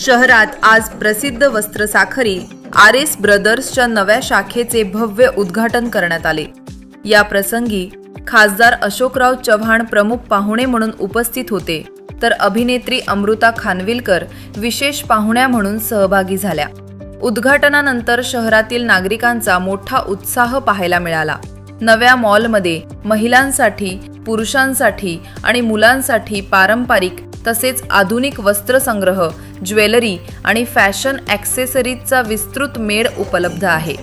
शहरात आज प्रसिद्ध वस्त्र साखरी आर एस ब्रदर्सच्या नव्या शाखेचे भव्य उद्घाटन करण्यात आले. या प्रसंगी खासदार अशोकराव चव्हाण प्रमुख पाहुणे म्हणून उपस्थित होते. तर अभिनेत्री अमृता खानविलकर विशेष पाहुण्या म्हणून सहभागी झाल्या. उद्घाटनानंतर शहरातील नागरिकांचा मोठा उत्साह पाहायला मिळाला. नव्या मॉलमध्ये महिलांसाठी पुरुषांसाठी आणि मुलांसाठी पारंपरिक तसेच आधुनिक वस्त्रसंग्रह ज्वेलरी आणि फॅशन ॲक्सेसरीजचा विस्तृत मेळ उपलब्ध आहे.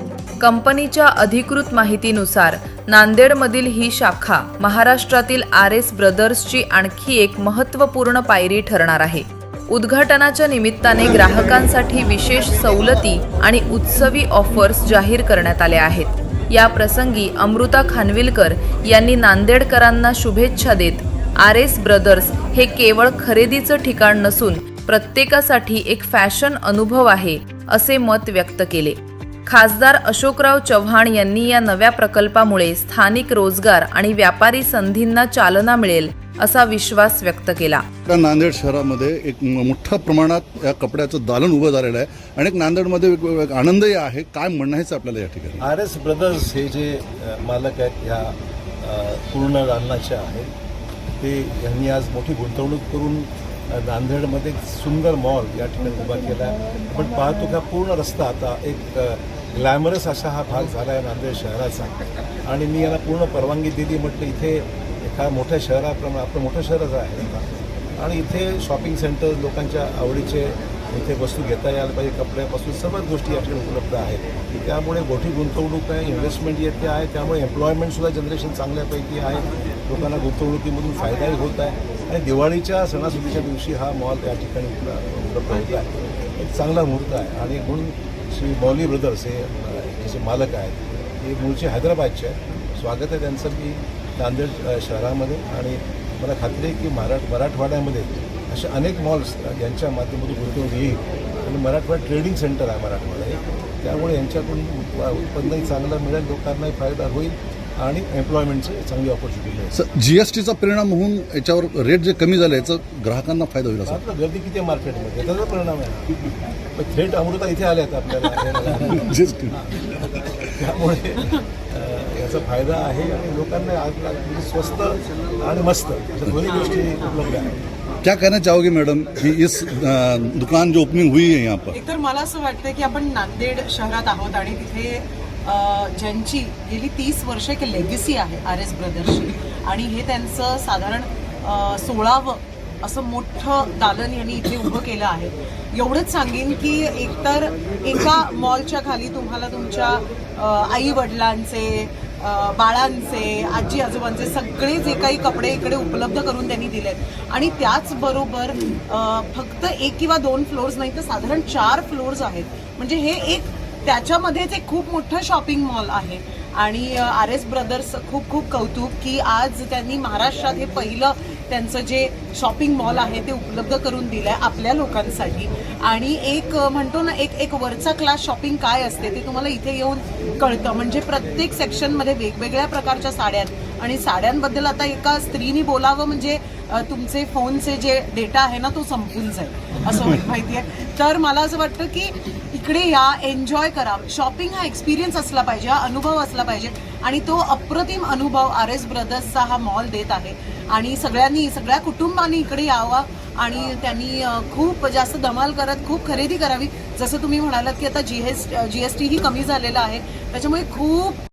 कंपनीच्या अधिकृत माहितीनुसार नांदेडमधील ही शाखा महाराष्ट्रातील आर एस ब्रदर्सची आणखी एक महत्त्वपूर्ण पायरी ठरणार आहे. उद्घाटनाच्या निमित्ताने ग्राहकांसाठी विशेष सवलती आणि उत्सवी ऑफर्स जाहीर करण्यात आल्या आहेत. या प्रसंगी अमृता खानविलकर यांनी नांदेडकरांना शुभेच्छा देत आर एस ब्रदर्स हे केवळ खरेदीचं ठिकाण नसून प्रत्येकासाठी एक फॅशन अनुभव आहे असे मत व्यक्त केले. खासदार अशोकराव चव्हाण यांनी या नव्या प्रकल्पामुळे स्थानिक रोजगार आणि व्यापारी संधींना चालना मिळेल असा विश्वास व्यक्त केला. नांदेड शहरामध्ये एक मोठ्या प्रमाणात या कपड्याचं दालन उभं झालेलं आहे आणि एक नांदेडमध्ये आनंदही आहे. काय म्हणायचं आपल्याला या ठिकाणी? आर एस ब्रदर्स हे जे मालक आहेत ह्या पूर्ण दालनाचे आहेत ते यांनी आज मोठी गुंतवणूक करून नांदेडमध्ये एक सुंदर मॉल या ठिकाणी उभा केला आहे. आपण पाहतो का पूर्ण रस्ता आता एक ग्लॅमरस असा हा भाग झाला आहे नांदेड शहराचा. आणि मी याला पूर्ण परवानगी दिली म्हटलं इथे एका मोठ्या शहराप्रमाणे आपलं मोठं शहरच आहे आणि इथे शॉपिंग सेंटर लोकांच्या आवडीचे इथे वस्तू घेता यायला पाहिजे कपड्यापासून सर्वच गोष्टी या ठिकाणी उपलब्ध आहेत. त्यामुळे मोठी गुंतवणूक आहे इन्व्हेस्टमेंट येते आहे त्यामुळे एम्प्लॉयमेंटसुद्धा जनरेशन चांगल्यापैकी आहे. लोकांना गुंतवणुकीमधून फायदाही होत आहे. आणि दिवाळीच्या सणासुदीच्या दिवशी हा मॉल या ठिकाणी उपलब्ध होत आहे. एक चांगला मुहूर्त आहे. आणि म्हणून श्री मौली ब्रदर्स हे जे मालक आहेत हे मूळचे हैदराबादचे आहेत. स्वागत आहे त्यांचं मी नांदेड शहरामध्ये. आणि मला खात्री आहे की मराठ मराठवाड्यामध्ये असे अनेक मॉल्स यांच्या माध्यमातून गुंतवणूक येईल. आणि मराठवाडा ट्रेडिंग सेंटर आहे मराठवाडा हे त्यामुळे यांच्याकडून उत्पन्नही चांगलं मिळेल लोकांनाही फायदा होईल. आणि एम्प्लॉयमेंटची चांगली ऑपॉर्च्युनिटी मिळेल. जीएसटीचा परिणाम होऊन याच्यावर रेट जे कमी झाले याचं ग्राहकांना फायदा होईल असं. आता गर्दी किती आहे मार्केटमध्ये त्याचा परिणाम आहे. पण थेट अमृता इथे आल्यात आपल्याला. जीएसटी त्यामुळे याचा फायदा आहे आणि लोकांना आज म्हणजे स्वस्त आणि मस्त अशा दोन्ही गोष्टी उपलब्ध आहेत. क्या कहना चाहोगे मैडम कि इस दुकान जो ओपनिंग हुई है यहाँ पर? एकतर मला असं वाटतं की आपण नांदेड शहरात आहोत आणि तिथे ज्यांची गेली तीस वर्ष एक लेगसी आहे आर एस ब्रदर्सची आणि हे त्यांचं साधारण सोळावं असं मोठं दालन यांनी इथे उभं केलं आहे. एवढंच सांगेन की एकतर एका मॉलच्या खाली तुम्हाला तुमच्या आई वडिलांचे बाळांचे आजी आजोबांचे सगळे जे काही कपडे इकडे उपलब्ध करून त्यांनी दिलेत. आणि त्याचबरोबर फक्त एक किंवा दोन फ्लोअर्स नाही तर साधारण चार फ्लोअर्स आहेत. म्हणजे हे एक त्याच्यामध्येच एक खूप मोठं शॉपिंग मॉल आहे. आणि आर एस ब्रदर्स खूप खूप कौतुक की आज त्यांनी महाराष्ट्रात हे पहिलं त्यांचं जे शॉपिंग मॉल आहे ते उपलब्ध करून दिलं आहे आपल्या लोकांसाठी. आणि एक म्हणतो ना एक एक वरचा क्लास शॉपिंग काय असते ते तुम्हाला इथे येऊन कळतं. म्हणजे प्रत्येक सेक्शनमध्ये वेगवेगळ्या प्रकारच्या साड्या आहेत. आणि साड्यांबद्दल आता एका स्त्रीनी बोलावं म्हणजे तुमचे फोनचे जे डेटा आहे ना तो संपून जाईल. असं माहिती आहे. तर मला असं वाटतं की इकडे या एन्जॉय करा शॉपिंग हा एक्सपिरियन्स असला पाहिजे हा अनुभव असला पाहिजे. आणि तो अप्रतिम अनुभव आर एस ब्रदर्सचा हा मॉल देत आहे. आणि सगळ्यांनी सगळ्या कुटुंबांनी इकडे यावा आणि त्यांनी खूप जास्त धमाल करत खूप खरेदी करावी. जसं तुम्ही म्हणालात की आता G S G S T ही कमी झालेलं आहे. त्याच्यामुळे खूप